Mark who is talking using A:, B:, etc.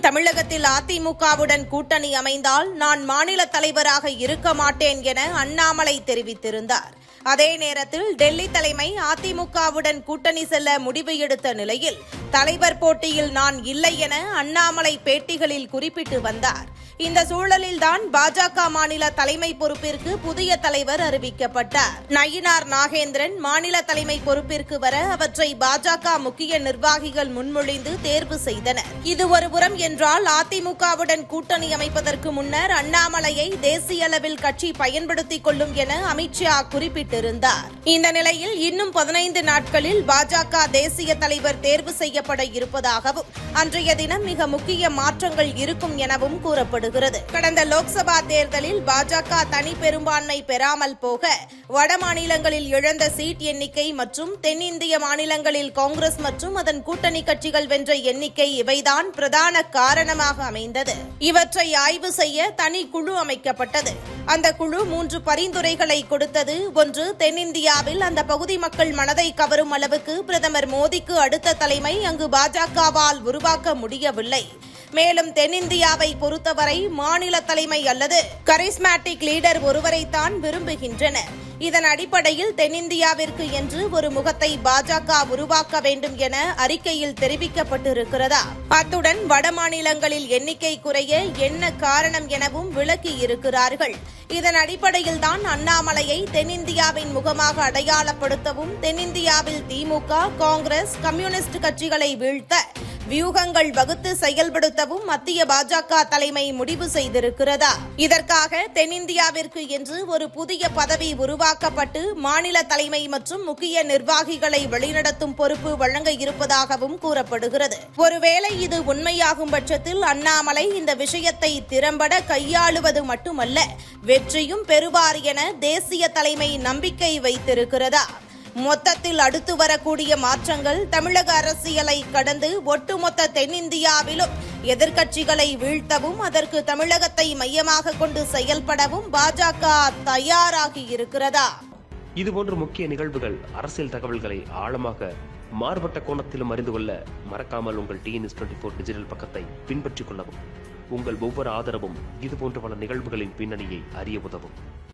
A: மீண்டும் தமிழகத்தில் அதிமுகவுடன் கூட்டணி அமைந்தால் நான் மாநில தலைவராக இருக்க மாட்டேன் என அண்ணாமலை தெரிவித்திருந்தார். அதே நேரத்தில் டெல்லி தலைமை அதிமுகவுடன் கூட்டணி செல்ல முடிவு எடுத்த நிலையில் தலைவர் போட்டியில் நான் இல்லை என அண்ணாமலை பேட்டிகளில் குறிப்பிட்டு வந்தார். இந்த சூழலில்தான் பாஜக மாநில தலைமை பொறுப்பிற்கு புதிய தலைவர் அறிவிக்கப்பட்டார். நயினார் நாகேந்திரன் மாநில தலைமை பொறுப்பிற்கு வர அவற்றை பாஜக முக்கிய நிர்வாகிகள் முன்மொழிந்து தேர்வு செய்தனர். இது ஒருபுறம் என்றால் அதிமுகவுடன் கூட்டணி அமைப்பதற்கு முன்னர் அண்ணாமலையை தேசிய அளவில் கட்சி பயன்படுத்திக் கொள்ளும் என அமித்ஷா குறிப்பிட்டிருந்தார். இந்த நிலையில் இன்னும் பதினைந்து நாட்களில் பாஜக தேசிய தலைவர் தேர்வு செய்யப்பட இருப்பதாகவும் அன்றைய தினம் மிக முக்கிய மாற்றங்கள் இருக்கும் எனவும் கூறப்படுகிறது. கடந்த லோக்சபா தேர்தலில் பாஜக தனி பெரும்பான்மை பெறாமல் போக வட மாநிலங்களில் இழந்த சீட் எண்ணிக்கை மற்றும் தென்னிந்திய மாநிலங்களில் காங்கிரஸ் மற்றும் அதன் கூட்டணி கட்சிகள் வென்ற எண்ணிக்கை இவைதான் பிரதான காரணமாக அமைந்தது. இவற்றை ஆய்வு செய்ய தனி குழு அமைக்கப்பட்டது. அந்த குழு மூன்று பரிந்துரைகளை கொடுத்தது. ஒன்று தென்னிந்தியாவில் அந்த பகுதி மக்கள் மனதை கவரும் அளவுக்கு பிரதமர் மோடிக்கு அடுத்த தலைமை அங்கு பாஜகவால் உருவாக்க முடியவில்லை. மேலும் தென்னிந்தியாவை பொறுத்தவரை மாநில தலைமை அல்லது கரிஸ்மேட்டிக் லீடர் ஒருவரைத்தான் விரும்புகின்றனர். இதன் அடிப்படையில் தென்னிந்தியாவிற்கு என்று ஒரு முகத்தை பாஜக உருவாக்க வேண்டும் என அறிக்கையில் தெரிவிக்கப்பட்டிருக்கிறதா. அத்துடன் வட மாநிலங்களில் எண்ணிக்கை குறைய என்ன காரணம் எனவும் விளக்கி இருக்கிறார்கள். இதன் அடிப்படையில் தான் அண்ணாமலையை தென்னிந்தியாவின் முகமாக அடையாளப்படுத்தவும் தென்னிந்தியாவில் திமுக காங்கிரஸ் கம்யூனிஸ்ட் கட்சிகளை வீழ்த்த வியூகங்கள் வகுத்து செயல்படுத்தவும் மத்திய பாஜக தலைமை முடிவு செய்திருக்கிறதா? இதற்காக தென்னிந்தியாவிற்கு என்று ஒரு புதிய பதவி உருவாக்கப்பட்டு மாநில தலைமை மற்றும் முக்கிய நிர்வாகிகளை வழிநடத்தும் பொறுப்பு வழங்க இருப்பதாகவும் கூறப்படுகிறது. ஒருவேளை இது உண்மையாகும் பட்சத்தில் அண்ணாமலை இந்த விஷயத்தை திறம்பட கையாளுவது மட்டுமல்ல வெற்றியும் பெறுவார் என தேசிய தலைமை நம்பிக்கை வைத்திருக்கிறதா? மொத்தத்தில் அடுத்து வரக்கூடிய மாற்றங்கள் தமிழக அரசியலை கடந்து ஒட்டுமொத்த தென்னிந்தியாவிலும் எதிர்க்கட்சிகளை வீழ்த்தவும் அதற்கு தமிழகத்தை மையமாக கொண்டு செயல்படவும் பாஜக தயாராகி இருக்கிறதா?
B: இதுபோன்ற முக்கிய நிகழ்வுகள் அரசியல் தகவல்களை ஆழமாக மாறுபட்ட கோணத்திலும் அறிந்து கொள்ள மறக்காமல் உங்கள் டிஎன்எஸ் டுவெண்ட்டி ஃபோர் டிஜிட்டல் பக்கத்தை பின்பற்றிக் கொள்ளவும். உங்கள் ஒவ்வொரு ஆதரவும் இதுபோன்ற பல நிகழ்வுகளின் பின்னணியை அறிய உதவும்.